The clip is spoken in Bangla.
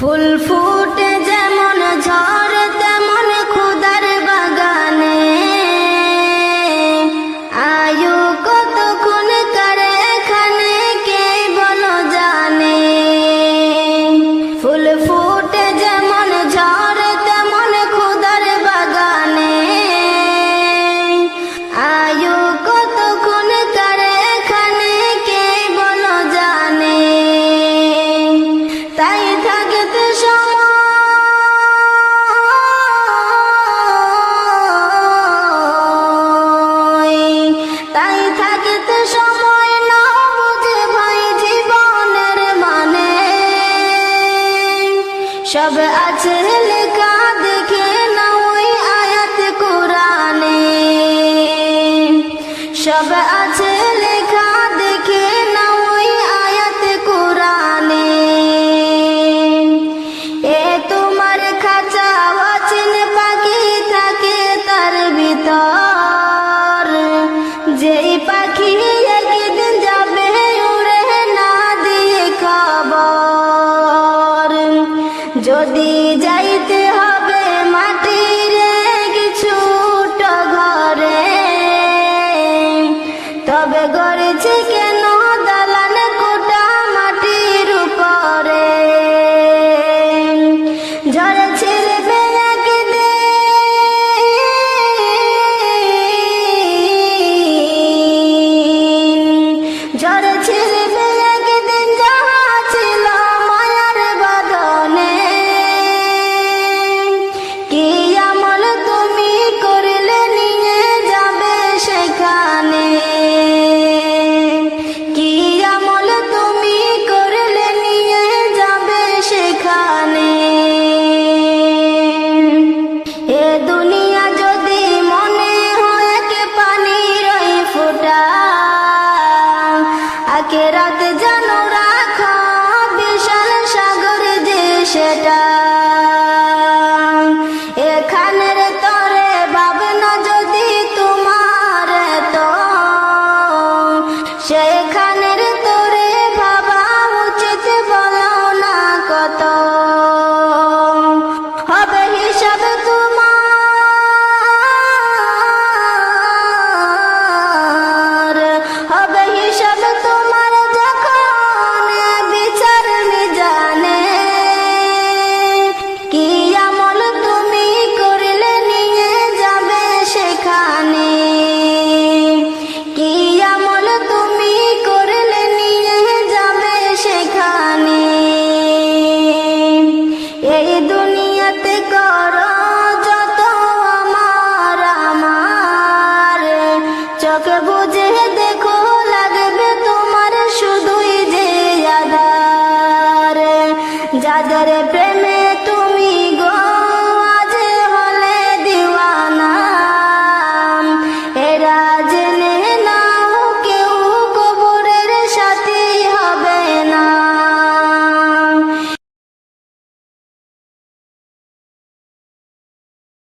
ফুল ফুটে যেমন ঝড় লেখা দেখে ওই আয়াত কোরআনে সব আছে যদি যাইতে money করো যত আমার চোখে দেখো লাগবে শুধুই যে যাদের প্রেমে তুমি